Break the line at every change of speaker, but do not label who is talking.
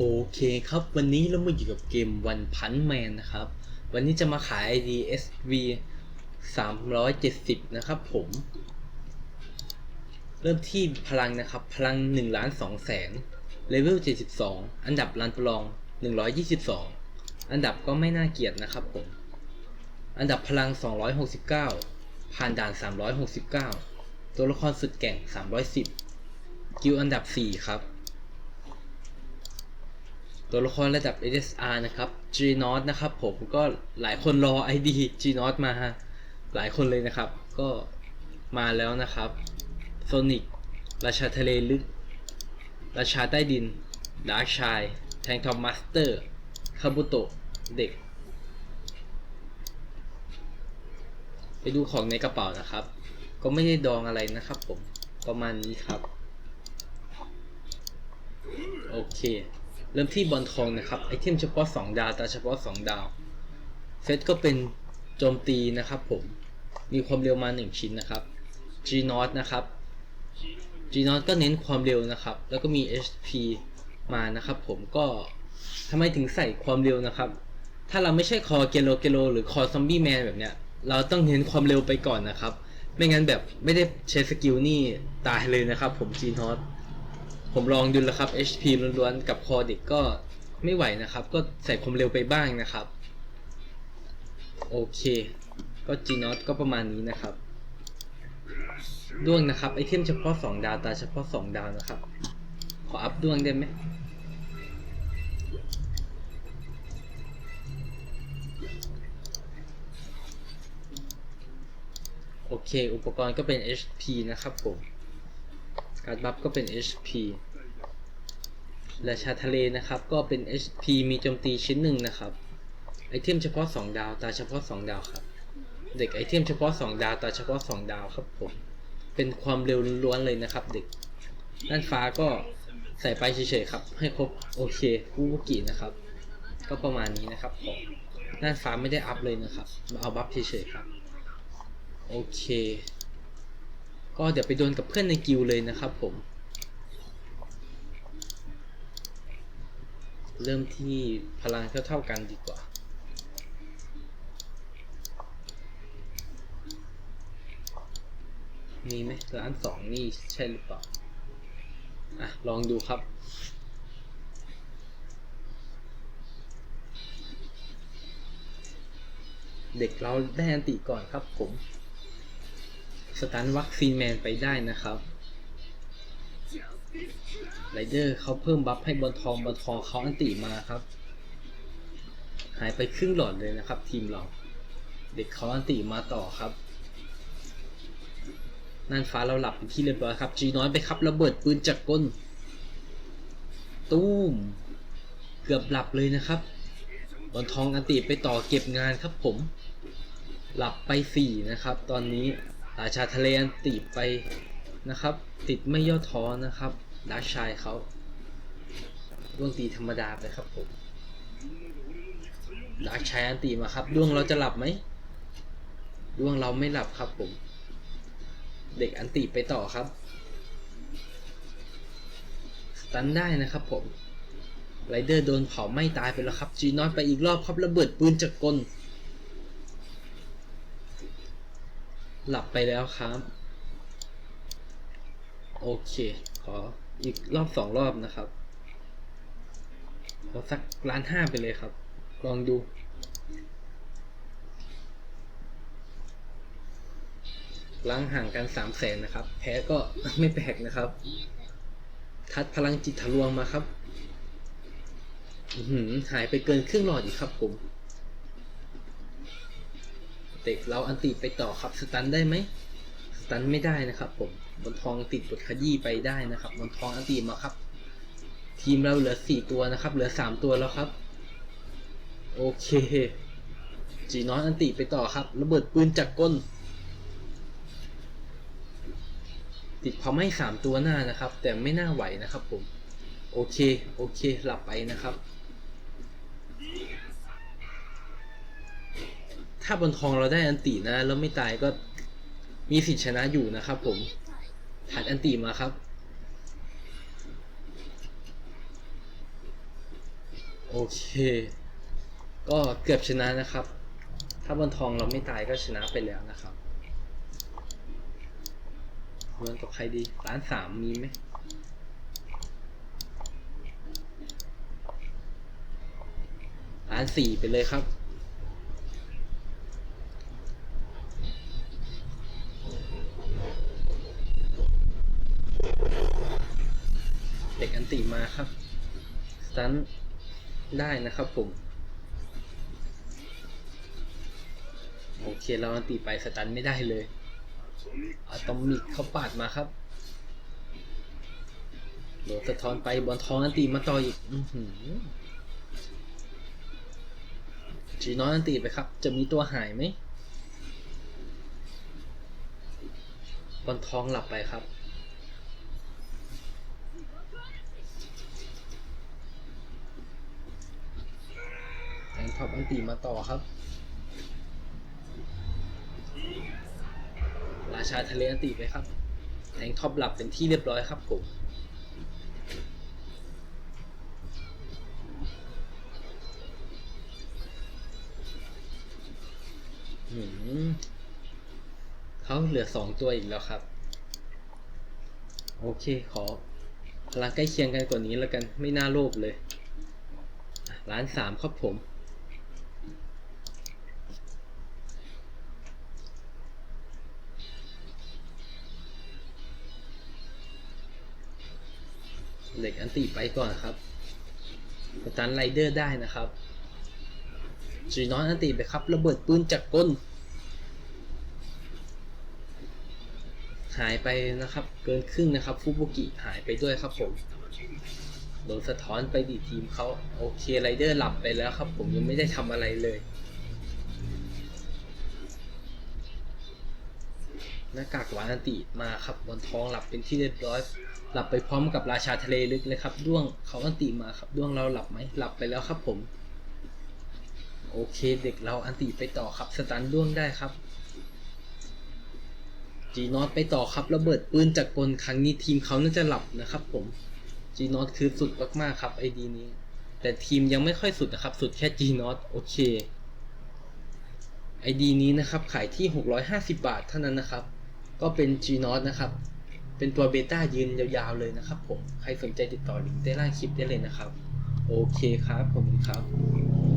โอเคครับ วันนี้เรามาอยู่กับเกมวันพันแมนนะครับ วันนี้จะมาขาย DSV 370 นะครับผม เริ่มที่พลังนะครับ พลัง1ล้าน2แสนเลเวล 72 อันดับรันปลอง 122 อันดับก็ไม่น่าเกลียดนะครับผม อันดับพลัง 269 ผ่านด่าน 369 ตัวละครสุดแกร่ง 310 กิลอันดับ 4 ครับ ตัวละครระดับ SSR นะครับ G n o t นะครับผมก็หลายคนรอ ID G n o t มาหลายคนเลยนะครับ ก็มาแล้วนะครับ Sonic ราชาทะเลลึก ราชาใต้ดิน ดาร์ h ชาย แทงทอมมาสเตอร์ คาบุโตะ เด็ก ไปดูของในกระเป๋านะครับ ก็ไม่ได้ดองอะไรนะครับผม ประมาณนี้ครับ โอเค เริ่มที่บอลทองนะครับไอเทมเฉพาะ 2 ดาวแต่เฉพาะ 2 ดาวเซตก็เป็นโจมตีนะครับผมมีความเร็วมา 1 ชิ้นนะครับ G n o t นะครับ G n o t ก็เน้นความเร็วนะครับ แล้วก็มี HP มานะครับผมก็ทำไมถึงใส่ความเร็วนะครับ ถ้าเราไม่ใช่คอเกโลเกโลหรือคอซอมบี้แมนแบบเนี้ยเราต้องเน้นความเร็วไปก่อนนะครับ ไม่งั้นแบบไม่ได้ใช้สกิลนี่ตายเลยนะครับผม G n o t ผมลองดูแล้วครับ HP ล้วนๆกับคอเด็กก็ไม่ไหวนะครับ ก็ใส่ความเร็วไปบ้างนะครับ โอเค ก็ G n o t ก็ประมาณนี้นะครับด้วงนะครับ ไอเทมเฉพาะ 2 ดาวตาเฉพาะ 2 ดาวนะครับ ขออัพด้วงได้ไหมโอเค อุปกรณ์ก็เป็น HP นะครับผม การบัฟก็เป็น HP ราชาทะเลนะครับก็เป็น HP มีโจมตีชิ้นหนึ่งนะครับ ไอเทมเฉพาะ 2 ดาวตาเฉพาะ 2 ดาวครับ เด็กไอเทมเฉพาะ 2 ดาวตาเฉพาะ 2 ดาวครับผม เป็นความเร็วล้วนเลยนะครับ เด็กด้านฟ้าก็ใส่ไปเฉยๆครับ ให้ครบโอเคคูบุกินะครับ ก็ประมาณนี้นะครับผมด้านฟ้าไม่ได้อัพเลยนะครับ มาเอาบัฟเฉยๆครับ โอเค ก็เดี๋ยวไปโดนกับเพื่อนในกิลเลยนะครับผม เริ่มที่พลังเท่าๆกันดีกว่า มีไหมร้านสองนี่ใช่หรือเปล่า อะ ลองดูครับเด็กเราได้อันติก่อนครับผม สตันวัคซีนแมนไปได้นะครับไรเดอร์เขาเพิ่มบัฟให้บอลทองบอลทองเขาอันติมาครับ หายไปครึ่งหลอดเลยนะครับ ทีมเรา เด็กเขาอันติมาต่อครับน่านฟ้าเราหลับเป็นที่เรียบร้อยครับจีน้อยไปครับระเบิดปืนจากก้นตู้ม เกือบหลับเลยนะครับบอลทองอันติไปต่อเก็บงานครับผม หลับไปสี่นะครับ ตอนนี้ ราชาทะเลอันติไปนะครับ ติดไม่ย่อท้อนะครับดาร์กชายเขาดวงตีธรรมดาไปครับผมดาร์กชายอันติมาครับดวงเราจะหลับไหมดวงเราไม่หลับครับผม เด็กอันติไปต่อครับ สตันได้นะครับผมไรเดอร์โดนเผาไม่ตายไปแล้วครับจีนอยไปอีกรอบครับระเบิดปืนจากกล หลับไปแล้วครับ โอเค ขออีกรอบสองรอบนะครับขอสักล้านห้าไปเลยครับ ลองดู ล้างห่างกันสามแสนนะครับ แพ้ก็ไม่แปลกนะครับ ทัดพลังจิตทะลวงมาครับหืหายไปเกินครึ่งหลอดอีกครับผม เด็กเราอันติไปต่อครับสตันได้ไหมสตันไม่ได้นะครับ ผมบนทองติดบทขยี้ไปได้นะครับบนทองอันติมาครับ ทีมเราเหลือสี่ตัวนะครับ เหลือสามตัวแล้วครับ โอเคจีน้อยอันติไปต่อครับระเบิดปืนจากก้น ติดเขาไม่สามตัวหน้านะครับ แต่ไม่น่าไหวนะครับผม โอเค โอเคหลับไปนะครับ ถ้าบนทองเราได้อันตินะ แล้วไม่ตายก็มีสิทธิชนะอยู่นะครับผมถัดอันติมาครับ โอเค ก็เกือบชนะนะครับ ถ้าบนทองเราไม่ตายก็ชนะไปแล้วนะครับเมืองกับใครดีร้านสามมีไหมร้านสี่ไปเลยครับ เด็กอันติมาครับสตันได้นะครับผม โอเคเราอันติไปสตันไม่ได้เลยอะตอมิกเขาปาดมาครับโหลดสะท้อนไปบอลทองอันติมาต่ออีกอือหือจีน้อยอันติไปครับ จะมีตัวหายไหมบอลทองหลับไปครับ แทงท็อปอันตีมาต่อครับ ราชาทะเลอันตีไปครับ แทงท็อปหลับเป็นที่เรียบร้อยครับผมเขาเหลือสองตัวอีกแล้วครับ โอเคขอพลังใกล้เคียงกันกว่านี้แล้วกันไม่น่าโลภเลยล้านสามครับผม เหล็กอันติไปก่อนครับสตันไรเดอร์ได้นะครับจีนอนอันติไปครับ ระเบิดปืนจากก้นหายไปนะครับ เกินครึ่งนะครับฟุบุกิหายไปด้วยครับผมโดนสะท้อนไปดีทีมเขาโอเคไรเดอร์หลับไปแล้วครับ ผมยังไม่ได้ทำอะไรเลย หน้ากากหวานอันติมาครับบนท้องหลับเป็นที่เรียบร้อย หลับไปพร้อมกับราชาทะเลลึกเลยครับด้วงเขาอันติมาครับด้วงเราหลับไหมหลับไปแล้วครับผม โอเคเด็กเราอันติไปต่อครับสตันด้วงได้ครับจีนอตไปต่อครับระเบิดปืนจากกลครั้งนี้ทีมเขาน่าจะหลับนะครับ ผม G n o t คือสุดมากๆครับไอดีนี้ แต่ทีมยังไม่ค่อยสุดนะครับ สุดแค่ G n o t โอเคไอดีนี้นะครับขายที่ 650 บาทเท่านั้นนะครับ ก็เป็น G n o t นะครับ เป็นตัวเบต้ายืนยาวๆเลยนะครับผม ใครสนใจติดต่อลิงก์ใต้ล่างคลิปได้เลยนะครับ โอเคครับผมครับ